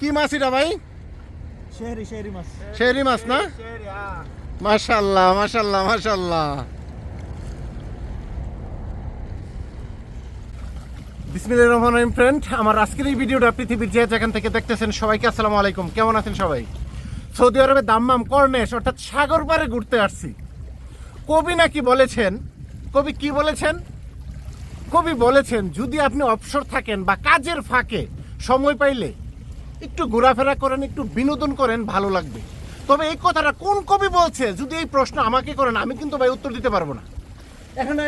কি মাছ এটা ভাই? শেহরি শেহরি মাছ। শেরি মাছ না? মাশাল্লাহ মাশাল্লাহ মাশাল্লাহ বিসমিল্লাহির রহমানির রহিম ফ্রেন্ড আমার আজকের এই ভিডিওটা পৃথিবীর যে যেখান থেকে দেখতেছেন সবাইকে আসসালামু আলাইকুম। কেমন আছেন সবাই? সৌদি আরবে দাম্মাম কর্নেশ অর্থাৎ সাগর পাড়ে ঘুরতে আসছি। কবি নাকি বলেছেন কবি কি বলেছেন? কবি বলেছেন যদি আপনি অবসর থাকেন বা কাজের ফাঁকে সময় পাইলে একটু ঘোরাফেরা করেন, একটু বিনোদন করেন, ভালো লাগবে। তবে এই কথাটা কোন কবি বলছে, যদি এই প্রশ্ন আমাকে করেন, আমি কিন্তু ভাই উত্তর দিতে পারব না। এখানে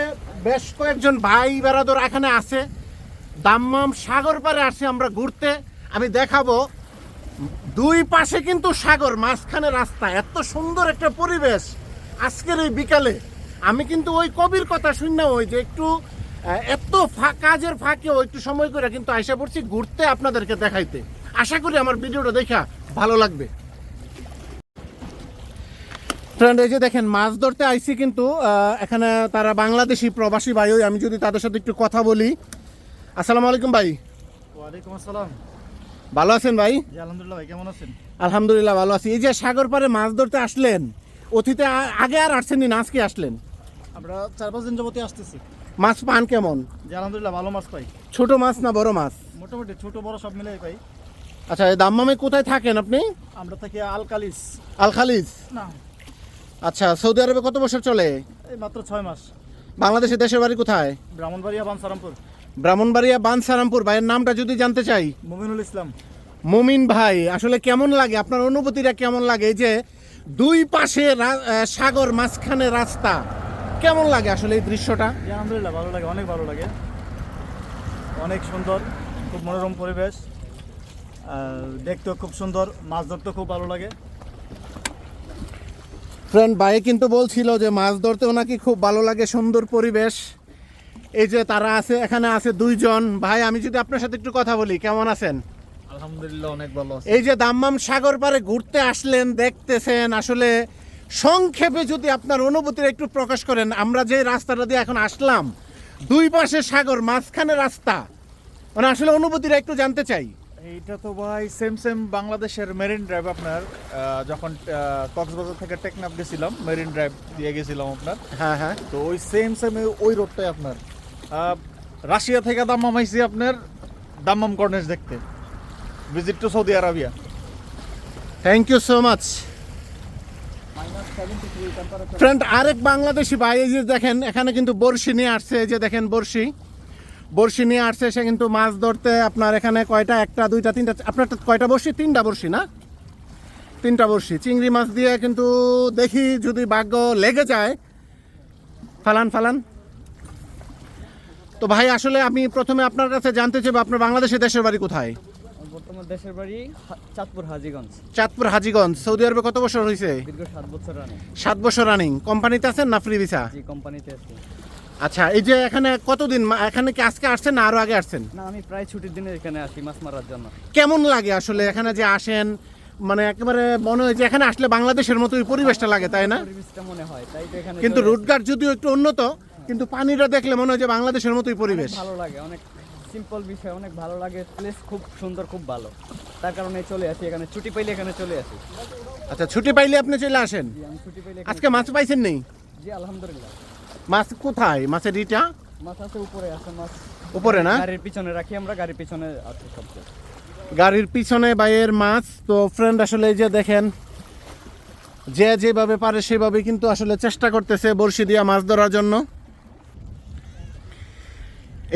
বেশ কয়েকজন ভাই বেড়াদর এখানে আছে। দাম্মাম সাগর পারে আসছি আমরা ঘুরতে। আমি দেখাবো, দুই পাশে কিন্তু সাগর, মাঝখানে রাস্তা। এত সুন্দর একটা পরিবেশ আজকের এই বিকালে। আমি কিন্তু ওই কবির কথা শুননা ওই যে একটু এত কাজের ফাঁকেও একটু সময় করে কিন্তু আইসা পড়ছি ঘুরতে আপনাদেরকে দেখাইতে। আশা করি আমার ভিডিওটা দেখা ভালো লাগবে। ফ্রেন্ড এই যে দেখেন মাছ ধরতে আইছি কিন্তু এখানে তারা বাংলাদেশি প্রবাসী ভাই ওই আমি যদি তাদের সাথে একটু কথা বলি। আসসালামু আলাইকুম ভাই। ওয়ালাইকুম আসসালাম। ভালো আছেন ভাই? জি আলহামদুলিল্লাহ ভাই কেমন আছেন? আলহামদুলিল্লাহ ভালো আছি। এই যে সাগর পারে মাছ ধরতে আসলেন অতীতে আগে আর আসছেন না আজকে আসলেন? আমরা চার পাঁচ দিন যাবতীয় আসতেছি। মাছ পান কেমন? জি আলহামদুলিল্লাহ ভালো মাছ পাই। ছোট মাছ না বড় মাছ? মোটামুটি ছোট বড় সব মিলাই পাই। আচ্ছা এই দাম্মামে কোথায় থাকেন আপনি? আমরা থাকি আলকালিস। আল খালিজ না। আচ্ছা সৌদি আরবে কত বছর চলে? এই মাত্র ছয় মাস। বাংলাদেশে দেশের বাড়ি কোথায়? ব্রাহ্মণবাড়িয়া বানসারামপুর। ব্রাহ্মণবাড়িয়া বানসারামপুর। ভাইয়ের নামটা যদি জানতে চাই। মুমিনুল ইসলাম। মুমিন ভাই আসলে কেমন লাগে? আপনার অনুভূতিটা কেমন লাগে? এই যে দুই পাশে রা- আহ, সাগর মাঝখানে রাস্তা কেমন লাগে আসলে এই দৃশ্যটা? জি আলহামদুলিল্লাহ ভালো লাগে অনেক ভালো লাগে। অনেক সুন্দর খুব মনোরম পরিবেশ। দেখতেও খুব সুন্দর মাছ ধরতে খুব ভালো লাগে। ফ্রেন্ড ভাই কিন্তু বলছিল যে মাছ ধরতেও নাকি খুব ভালো লাগে সুন্দর পরিবেশ। এই যে তারা আছে এখানে আছে দুইজন। ভাই আমি যদি আপনার সাথে একটু কথা বলি কেমন আছেন? আলহামদুলিল্লাহ অনেক ভালো আছে। এই যে দাম্মাম সাগর পারে ঘুরতে আসলেন দেখতেছেন আসলে সংক্ষেপে যদি আপনার অনুভূতিটা একটু প্রকাশ করেন আমরা যে রাস্তাটা দিয়ে এখন আসলাম দুই পাশে সাগর মাঝখানে রাস্তা মানে আসলে অনুভূতিটা একটু জানতে চাই। এইটা তো ভাই সেম সেম বাংলাদেশের মেরিন ড্রাইভ আপনার যখন কক্সবাজার থেকে টেকনাফ গেছিলাম মেরিন ড্রাইভ দিয়ে গেছিলাম আপনার। হ্যাঁ হ্যাঁ। তো ওই সেম সেম ওই রোডটাই আপনার। রাশিয়া থেকে দাম্মাম আইছি আপনার দাম্মাম কর্নেশ দেখতে। Visit to Saudi Arabia thank you so much friend আরেক বাংলাদেশি ভাই যে দেখেন এখানে কিন্তু বড়শি নিয়ে আসছে যে দেখেন বড়শি। বড়শি নিয়ে আসছে সে কিন্তু মাছ ধরতে আপনার এখানে কয়টা? একটা দুইটা তিনটা আপনার কয়টা বড়শি? তিনটা বড়শি না? তিনটা বড়শি। চিংড়ি মাছ দিয়ে কিন্তু দেখি যদি ভাগ্য লেগে যায়। ফালান ফালান। তো ভাই আসলে আমি প্রথমে আপনার কাছে জানতে চাইব আপনার বাংলাদেশের দেশের বাড়ি কোথায়? বর্তমান দেশের বাড়ি চাঁদপুর হাজিগঞ্জ। চাঁদপুর হাজিগঞ্জ। সৌদি আরবে কত বছর হয়েছে দীর্ঘ সাত বছর রানে সাত বছর রানিং কোম্পানিতে আছেন না ফ্রি ভিসা জি কোম্পানিতে আছি। আচ্ছা এই যে এখানে কতদিন? এখানে কি আজকে আসছেন না আরও আগে আসছেন? না আমি প্রায় ছুটির দিনে এখানে আসি মাছ মারার জন্য। কেমন লাগে আসলে এখানে যে আসেন? মানে একেবারে মনে হয় যে এখানে আসলে বাংলাদেশের মতোই পরিবেশটা লাগে তাই না? পরিবেশটা মনে হয় তাই তো এখানে কিন্তু আসি। যদিও একটু উন্নত কিন্তু পানিটা দেখলে মনে হয় যে বাংলাদেশের মতোই পরিবেশ। ভালো লাগে অনেক সিম্পল বিষয় অনেক ভালো লাগে প্লেস খুব সুন্দর খুব ভালো। তার কারণে চলে আসি এখানে ছুটি পাইলে এখানে চলে আসি। আচ্ছা ছুটি পাইলে আপনি চলে আসেন? আজকে মাছ পাইছেন নেই? জি আলহামদুলিল্লাহ। মাছ কোথায়? মাছের ইটা? মাছ আছে উপরে আছে মাছ। উপরে না? গাড়ির পিছনে রাখি আমরা গাড়ির পিছনে আছে সবচেয়ে গাড়ির পিছনে বাইয়ের মাছ। তো ফ্রেন্ড আসলে এই যে দেখেন যে যেভাবে পারে সেভাবে কিন্তু আসলে চেষ্টা করতেছে বড়শি দিয়া মাছ ধরার জন্য।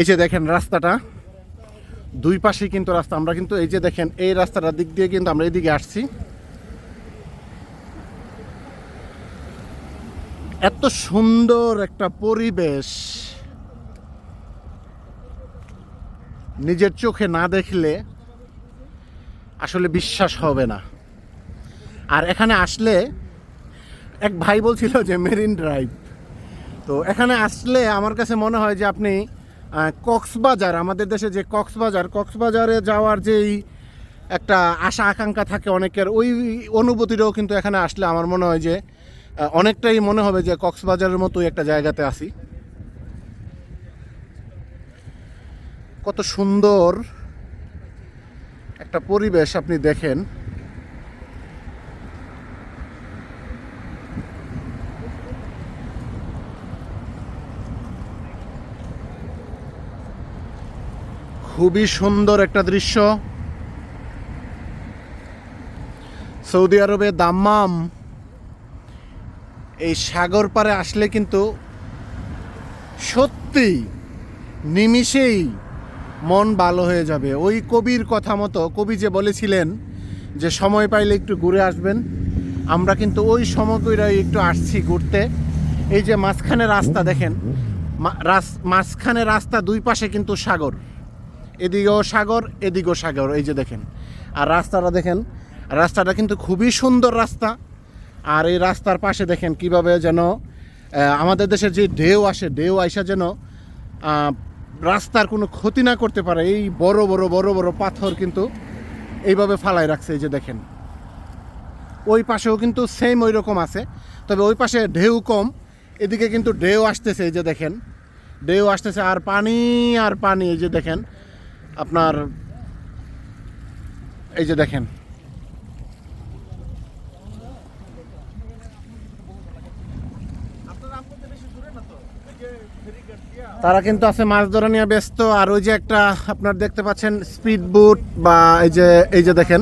এই যে দেখেন রাস্তাটা দুই পাশে কিন্তু রাস্তা। আমরা কিন্তু এই যে দেখেন এই রাস্তাটার দিক দিয়ে কিন্তু আমরা এইদিকে আসছি। এত সুন্দর একটা পরিবেশ। নিজের চোখে না দেখলে আসলে বিশ্বাস হবে না। আর এখানে আসলে এক ভাই বলছিল যে মেরিন ড্রাইভ। তো এখানে আসলে আমার কাছে মনে হয় যে আপনি কক্সবাজার, আমাদের দেশে যে কক্সবাজার, কক্সবাজারে যাওয়ার যেই একটা আশা, আকাঙ্ক্ষা থাকে অনেকের, ওই অনুভূতিটাও কিন্তু এখানে আসলে আমার মনে হয় যে অনেকটাই মনে হবে যে কক্সবাজারের মতোই একটা জায়গাতে আসি কত সুন্দর একটা পরিবেশ আপনি দেখেন। খুবই সুন্দর একটা দৃশ্য। সৌদি আরবে দাম্মাম এই সাগর পারে আসলে কিন্তু সত্যি নিমিষেই মন ভালো হয়ে যাবে। ওই কবির কথা মতো, কবি যে বলেছিলেন যে সময় পাইলে একটু ঘুরে আসবেন, আমরা কিন্তু ওই সময়কইরাই একটু আসছি ঘুরতে। এই যে মাঝখানে রাস্তা দেখেন মাঝখানে রাস্তা দুই পাশে কিন্তু সাগর। এদিকেও সাগর এদিকেও সাগর, এই যে দেখেন। আর রাস্তাটা দেখেন, রাস্তাটা কিন্তু খুবই সুন্দর রাস্তা। আর এই রাস্তার পাশে দেখেন কীভাবে যেন আমাদের দেশের যে ঢেউ আসে, ঢেউ আইসা যেন রাস্তার কোনো ক্ষতি না করতে পারে, এই বড় বড় বড় বড় পাথর কিন্তু এইভাবে ফালাই রাখছে, এই যে দেখেন। ওই পাশেও কিন্তু সেম ওই রকম আছে, তবে ওই পাশে ঢেউ কম, এদিকে কিন্তু ঢেউ আসতেছে, এই যে দেখেন। ঢেউ আসতেছে, আর পানি আর পানি, এই যে দেখেন, আপনার, এই যে দেখেন। তারা কিন্তু আছে মাছ ধরা নিয়ে ব্যস্ত। আর ওই যে একটা আপনার দেখতে পাচ্ছেন স্পিড বোট বা এই যে এই যে দেখেন,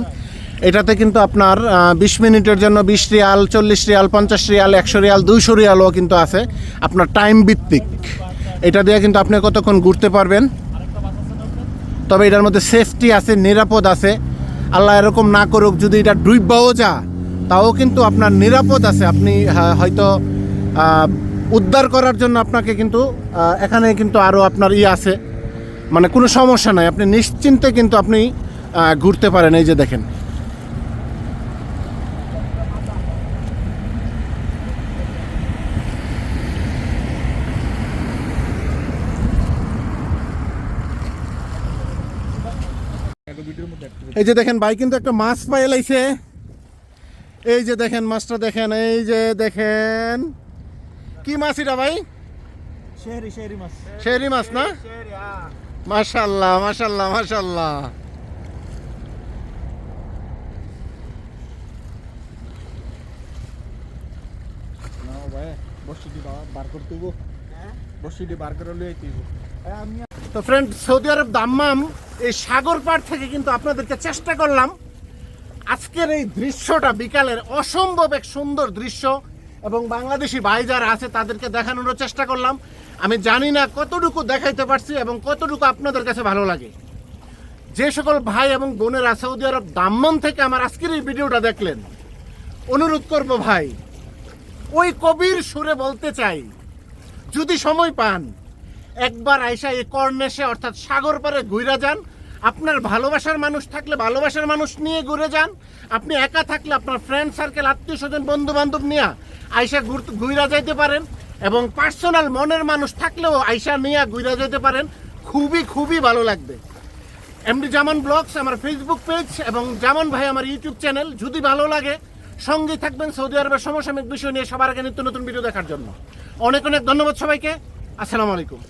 এটাতে কিন্তু আপনার বিশ মিনিটের জন্য বিশ রিয়াল, চল্লিশ রিয়াল, পঞ্চাশ রিয়াল, একশো রিয়াল, দুইশো রিয়ালও কিন্তু আছে আপনার টাইম ভিত্তিক। এটা দিয়ে কিন্তু আপনি কতক্ষণ ঘুরতে পারবেন। তবে এটার মধ্যে সেফটি আছে, নিরাপদ আছে। আল্লাহ এরকম না করুক, যদি এটা ডুববাও যা তাও কিন্তু আপনার নিরাপদ আছে। আপনি হয়তো উদ্ধার করার জন্য আপনাকে কিন্তু এখানে কিন্তু আরও আপনার ই আছে। মানে কোনো সমস্যা নাই, আপনি নিশ্চিন্তে কিন্তু আপনি ঘুরতে পারেন, এই যে দেখেন। এই যে দেখেন ভাই কিন্তু একটা মাছ পাইলাইছে। এই যে দেখেন, মাছটা দেখেন, এই যে দেখেন। কি মাছ এটা ভাই? শেরি মাছ। না? মাশাল্লাহ মাশাল্লাহ মাশাল্লাহ তো ফ্রেন্ড সৌদি আরব দাম্মাম এই সাগর পাড় থেকে কিন্তু আপনাদেরকে চেষ্টা করলাম। আজকের এই দৃশ্যটা বিকালের অসম্ভব এক সুন্দর দৃশ্য। এবং বাংলাদেশি ভাই যারা আছে, তাদেরকে দেখানোর চেষ্টা করলাম। আমি জানি না কতটুকু দেখাইতে পারছি এবং কতটুকু আপনাদের কাছে ভালো লাগে। যে সকল ভাই এবং বোনেরা সৌদি আরব দাম্মাম থেকে আমার আজকের এই ভিডিওটা দেখলেন, অনুরোধ করব ভাই, ওই কবির সুরে বলতে চাই, যদি সময় পান, একবার আইসা এই কর্নেশে অর্থাৎ সাগর পারে ঘুরে যান আপনার ভালোবাসার মানুষ থাকলে ভালোবাসার মানুষ নিয়ে ঘুরে যান। আপনি একা থাকলে আপনার ফ্রেন্ড সার্কেল আত্মীয় স্বজন বন্ধু বান্ধব নিয়ে আইসা ঘুরা যাইতে পারেন এবং পার্সোনাল মনের মানুষ থাকলেও আইসা নিয়ে ঘুরে যেতে পারেন। খুবই খুবই ভালো লাগবে। এমডি জামান ব্লগস আমার ফেসবুক পেজ এবং জামান ভাই আমার ইউটিউব চ্যানেল যদি ভালো লাগে সঙ্গে থাকবেন সৌদি আরবের সমসাময়িক বিষয় নিয়ে সবার আগে নিত্য নতুন ভিডিও দেখার জন্য। অনেক অনেক ধন্যবাদ সবাইকে। আসসালামু আলাইকুম।